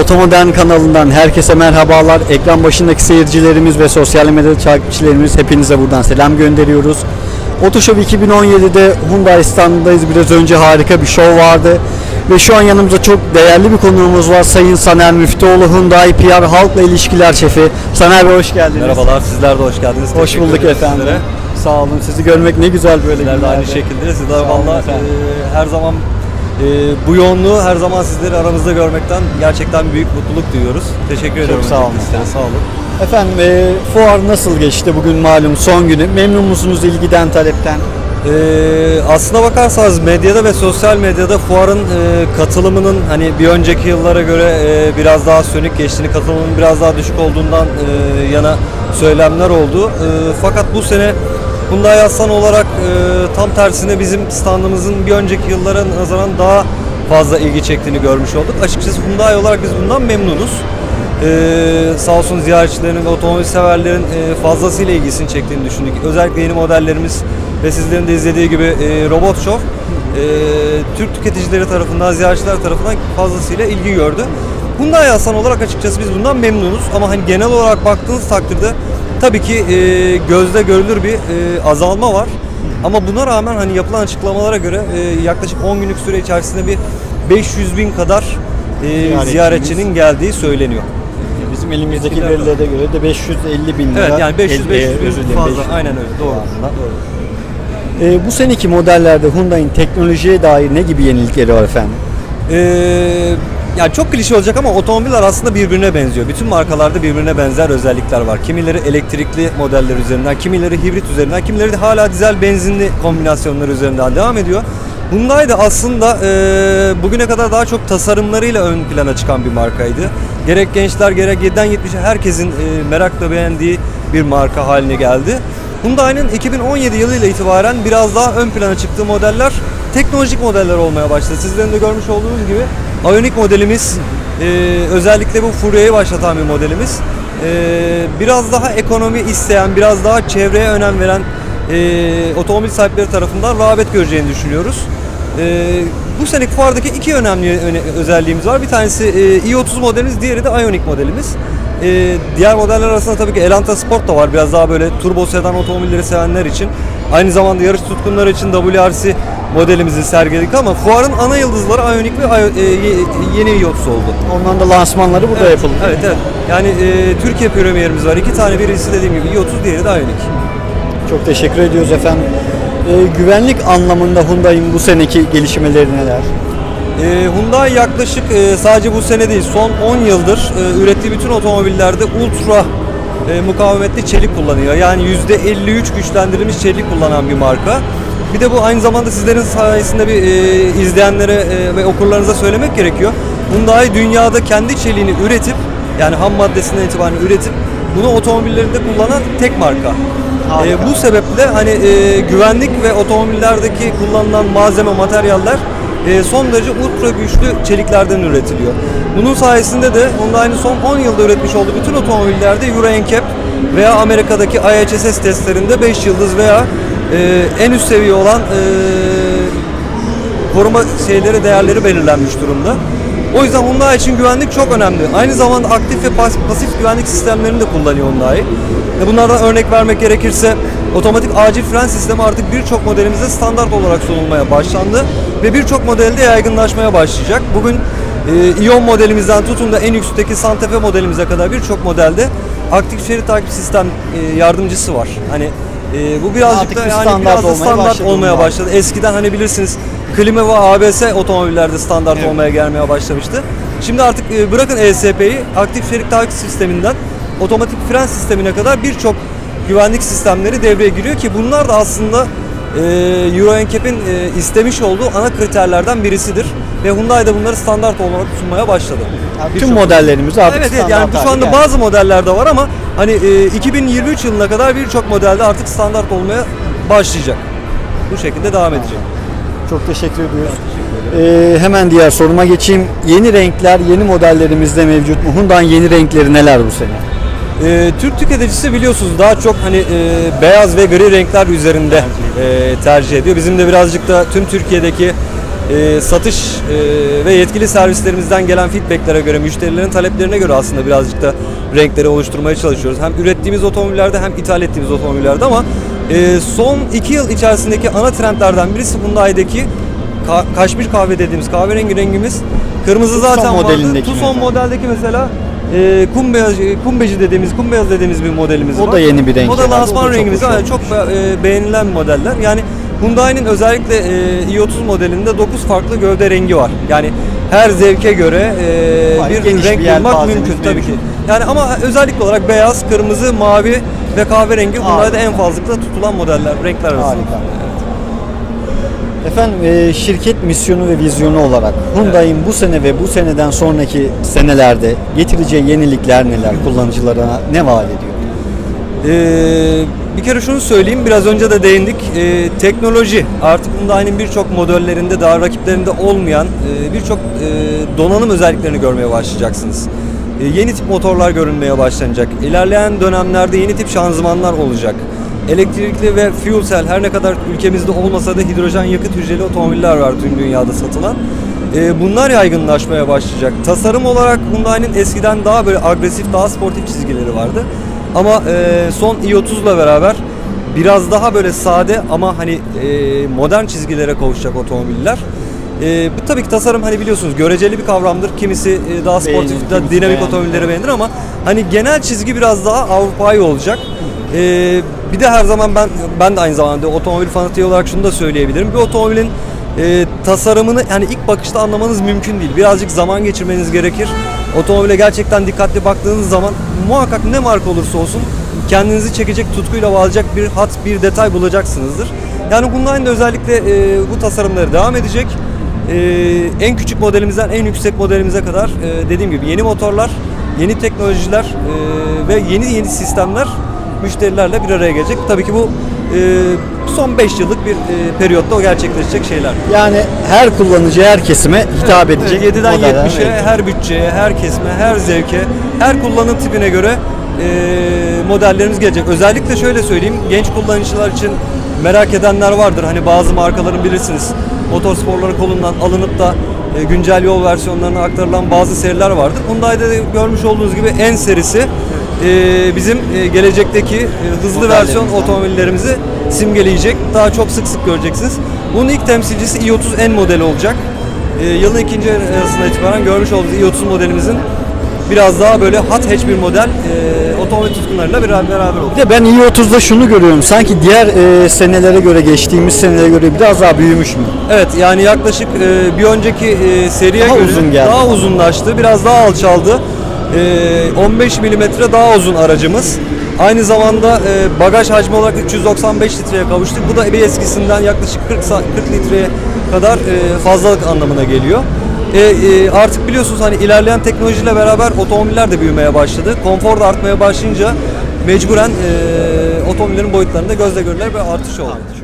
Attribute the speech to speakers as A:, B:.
A: Otomodern kanalından herkese merhabalar. Ekran başındaki seyircilerimiz ve sosyal medya takipçilerimiz hepinize buradan selam gönderiyoruz. Otoshow 2017'de Hyundai standındayız. Biraz önce harika bir show vardı. Ve şu an yanımızda çok değerli bir konuğumuz var. Sayın Saner Müftüoğlu Hyundai PR Halkla İlişkiler Şefi. Saner Bey hoş geldiniz.
B: Merhabalar, sizler de hoş geldiniz.
A: Hoş
B: Teşekkür
A: bulduk efendim.
B: sizlere.
A: Sağ olun. Sizi görmek ne güzel böyle
B: Sizler de aynı şekilde. Sizler valla e, her zaman bu yoğunluğu her zaman sizleri aramızda görmekten gerçekten büyük mutluluk duyuyoruz. Teşekkür ediyorum.
A: sağ olun
B: sizlere, Sağ olun.
A: Efendim e, fuar nasıl geçti bugün malum son günü? Memnun musunuz ilgiden, talepten?
B: E, aslına bakarsanız medyada ve sosyal medyada fuarın e, katılımının hani bir önceki yıllara göre e, biraz daha sönük geçtiğini, katılımın biraz daha düşük olduğundan e, yana söylemler oldu. E, fakat bu sene Hyundai Aslan olarak e, tam tersine bizim standımızın bir önceki yıllara nazaran daha fazla ilgi çektiğini görmüş olduk. Açıkçası Hyundai olarak biz bundan memnunuz. Ee, sağ olsun ziyaretçilerin ve otomobil severlerin e, fazlasıyla ilgisini çektiğini düşündük. Özellikle yeni modellerimiz ve sizlerin de izlediği gibi e, Robot Show e, Türk tüketicileri tarafından, ziyaretçiler tarafından fazlasıyla ilgi gördü. Hyundai Aslan olarak açıkçası biz bundan memnunuz ama hani genel olarak baktığınız takdirde tabii ki e, gözde görülür bir e, azalma var. Ama buna rağmen hani yapılan açıklamalara göre e, yaklaşık 10 günlük süre içerisinde bir 500 bin kadar e, ziyaretçinin geldiği söyleniyor.
A: Bizim elimizdeki
B: Etkiler var.
A: verilere göre de 550 bin lira.
B: Evet yani 500
A: el-
B: 500
A: e, özür
B: bin
A: dilerim,
B: fazla.
A: 500 bin
B: Aynen öyle. Doğru.
A: E, bu seneki modellerde Hyundai'nin teknolojiye dair ne gibi yenilikleri var efendim?
B: Ee, yani çok klişe olacak ama otomobiller aslında birbirine benziyor. Bütün markalarda birbirine benzer özellikler var. Kimileri elektrikli modeller üzerinden, kimileri hibrit üzerinden, kimileri de hala dizel benzinli kombinasyonlar üzerinden devam ediyor. Hyundai de aslında e, bugüne kadar daha çok tasarımlarıyla ön plana çıkan bir markaydı. Gerek gençler gerek 7'den 70'e herkesin e, merakla beğendiği bir marka haline geldi. Hyundai'nin 2017 yılıyla itibaren biraz daha ön plana çıktığı modeller teknolojik modeller olmaya başladı. Sizlerin de görmüş olduğunuz gibi Ioniq modelimiz e, özellikle bu furyayı başlatan bir modelimiz. E, biraz daha ekonomi isteyen, biraz daha çevreye önem veren e, otomobil sahipleri tarafından rağbet göreceğini düşünüyoruz. E, bu seneki fuardaki iki önemli öne- özelliğimiz var. Bir tanesi e, i30 modelimiz, diğeri de Ioniq modelimiz. E, diğer modeller arasında tabii ki Elantra Sport da var. Biraz daha böyle turbo sedan otomobilleri sevenler için. Aynı zamanda yarış tutkunları için WRC modelimizi sergiledik ama fuarın ana yıldızları Ioniq ve e, ye- yeni i30 oldu.
A: Onların da lansmanları burada
B: evet,
A: yapıldı.
B: Evet evet. Yani e, Türkiye premierimiz var. İki tane birisi dediğim gibi i30 diğeri de Ioniq.
A: Çok teşekkür ediyoruz efendim. E, güvenlik anlamında Hyundai'nin bu seneki gelişmeleri neler?
B: E, Hyundai yaklaşık e, sadece bu sene değil son 10 yıldır e, ürettiği bütün otomobillerde ultra e, mukavemetli çelik kullanıyor. Yani %53 güçlendirilmiş çelik kullanan bir marka. Bir de bu aynı zamanda sizlerin sayesinde bir e, izleyenlere e, ve okurlarınıza söylemek gerekiyor. Hyundai dünyada kendi çeliğini üretip yani ham maddesinden itibaren üretip bunu otomobillerinde kullanan tek marka.
A: Harika.
B: E, bu sebeple hani e, güvenlik ve otomobillerdeki kullanılan malzeme, materyaller e, son derece ultra güçlü çeliklerden üretiliyor. Bunun sayesinde de Hyundai'nin son 10 yılda üretmiş olduğu bütün otomobillerde Euro NCAP veya Amerika'daki IHSS testlerinde 5 yıldız veya e, en üst seviye olan e, koruma şeyleri, değerleri belirlenmiş durumda. O yüzden Hyundai için güvenlik çok önemli. Aynı zamanda aktif ve pas- pasif güvenlik sistemlerini de kullanıyor Hyundai. E bunlardan örnek vermek gerekirse otomatik acil fren sistemi artık birçok modelimizde standart olarak sunulmaya başlandı ve birçok modelde yaygınlaşmaya başlayacak. Bugün e, Ion modelimizden tutun da en üstteki Santa Fe modelimize kadar birçok modelde aktif şerit takip sistem e, yardımcısı var. Hani e, bu birazcık da yani
A: standart
B: biraz da
A: olmaya
B: standart
A: başladı
B: olmaya
A: bunlar.
B: başladı. Eskiden hani bilirsiniz klima ve ABS otomobillerde standart
A: Evet.
B: olmaya gelmeye başlamıştı. Şimdi artık e, bırakın ESP'yi aktif şerit takip sisteminden otomatik fren sistemine kadar birçok güvenlik sistemleri devreye giriyor ki bunlar da aslında e, Euro NCAP'in e, istemiş olduğu ana kriterlerden birisidir. Ve Hyundai de bunları standart olarak sunmaya başladı.
A: Yani tüm modellerimiz artık
B: Evet evet
A: standart
B: yani bu şu anda
A: geldi.
B: bazı modellerde var ama hani e, 2023 yılına kadar birçok modelde artık standart olmaya başlayacak. Bu şekilde devam edecek.
A: Çok teşekkür ediyoruz. Ee, hemen diğer soruma geçeyim. Yeni renkler, yeni modellerimizde mevcut mu? Hyundai'nin yeni renkleri neler bu sene?
B: Ee, Türk tüketicisi biliyorsunuz daha çok hani e, beyaz ve gri renkler üzerinde e, tercih ediyor. Bizim de birazcık da tüm Türkiye'deki e, satış e, ve yetkili servislerimizden gelen feedbacklere göre, müşterilerin taleplerine göre aslında birazcık da renkleri oluşturmaya çalışıyoruz. Hem ürettiğimiz otomobillerde hem ithal ettiğimiz otomobillerde ama e, son iki yıl içerisindeki ana trendlerden birisi Hyundai'deki ka- kaşmir kahve dediğimiz kahverengi rengimiz. Kırmızı
A: Tucson
B: zaten vardı.
A: modelindeki
B: Tucson
A: mesela.
B: modeldeki mesela e, kum beyaz, kumbeci dediğimiz, kum beyaz dediğimiz bir modelimiz
A: O
B: var.
A: da yeni bir renk
B: O da.
A: O
B: lansman
A: çok
B: rengimiz.
A: hoş
B: Yani çok e, beğenilen modeller. Yani Hyundai'nin özellikle e, i30 modelinde 9 farklı gövde rengi var. Yani her zevke göre e, bir
A: geniş
B: renk
A: bir
B: bulmak
A: yelpazemiz
B: mümkün tabii ki.
A: mevcut.
B: Yani ama özellikle olarak beyaz, kırmızı, mavi ve kahverengi Hyundai'de en fazla tutulan modeller, renkler arasında.
A: Harika. Efendim e, şirket misyonu ve vizyonu olarak Hyundai'nin bu sene ve bu seneden sonraki senelerde getireceği yenilikler neler? Kullanıcılara ne vaat ediyor?
B: Ee, bir kere şunu söyleyeyim, biraz önce de değindik. Ee, teknoloji artık Hyundai'nin birçok modellerinde daha rakiplerinde olmayan e, birçok e, donanım özelliklerini görmeye başlayacaksınız. E, yeni tip motorlar görünmeye başlanacak. İlerleyen dönemlerde yeni tip şanzımanlar olacak. Elektrikli ve fuel cell her ne kadar ülkemizde olmasa da hidrojen yakıt hücreli otomobiller var tüm dünyada satılan. E, bunlar yaygınlaşmaya başlayacak. Tasarım olarak Hyundai'nin eskiden daha böyle agresif, daha sportif çizgileri vardı. Ama e, son i30 ile beraber biraz daha böyle sade ama hani e, modern çizgilere kavuşacak otomobiller. E, bu tabii ki tasarım hani biliyorsunuz göreceli bir kavramdır. Kimisi e, daha sportif,
A: Beğenir,
B: daha dinamik
A: beğenmez.
B: otomobilleri beğenir ama hani genel çizgi biraz daha Avrupa'yı olacak. E, bir de her zaman ben ben de aynı zamanda otomobil fanatiği olarak şunu da söyleyebilirim. Bir otomobilin e, tasarımını yani ilk bakışta anlamanız mümkün değil. Birazcık zaman geçirmeniz gerekir. Otomobile gerçekten dikkatli baktığınız zaman muhakkak ne marka olursa olsun kendinizi çekecek, tutkuyla bağlayacak bir hat, bir detay bulacaksınızdır. Yani Hyundai'nin özellikle e, bu tasarımları devam edecek. E, en küçük modelimizden en yüksek modelimize kadar e, dediğim gibi yeni motorlar, yeni teknolojiler e, ve yeni yeni sistemler müşterilerle bir araya gelecek. Tabii ki bu son 5 yıllık bir e, periyotta o gerçekleşecek şeyler.
A: Yani her kullanıcı, her kesime hitap edecek.
B: 7'den
A: modeller
B: 70'e
A: mevcut.
B: her bütçeye, her kesime, her zevke, her kullanım tipine göre e, modellerimiz gelecek. Özellikle şöyle söyleyeyim, genç kullanıcılar için merak edenler vardır. Hani bazı markaların bilirsiniz motorsporları kolundan alınıp da e, güncel yol versiyonlarına aktarılan bazı seriler vardır. Hyundai'de de görmüş olduğunuz gibi en serisi e, bizim e, gelecekteki e, hızlı versiyon otomobillerimizi simgeleyecek. Daha çok sık sık göreceksiniz. Bunun ilk temsilcisi i30N modeli olacak. Ee, yılın ikinci yarısına itibaren görmüş olduğunuz i30 modelimizin biraz daha böyle hot hatch bir model e, otomobil tutkunlarıyla beraber, beraber.
A: Bir de ben i30'da şunu görüyorum. Sanki diğer e, senelere göre, geçtiğimiz senelere göre biraz daha büyümüş mü?
B: Evet yani yaklaşık e, bir önceki e, seriye
A: Daha
B: göre
A: uzun geldi.
B: daha uzunlaştı, biraz daha alçaldı. E, 15 milimetre daha uzun aracımız. Aynı zamanda e, bagaj hacmi olarak 395 litreye kavuştuk. Bu da bir eskisinden yaklaşık 40, sa- 40 litreye kadar e, fazlalık anlamına geliyor. E, artık biliyorsunuz hani ilerleyen teknolojiyle beraber otomobiller de büyümeye başladı. Konfor da artmaya başlayınca mecburen otomobillerin boyutlarında gözle görülür bir artış oldu.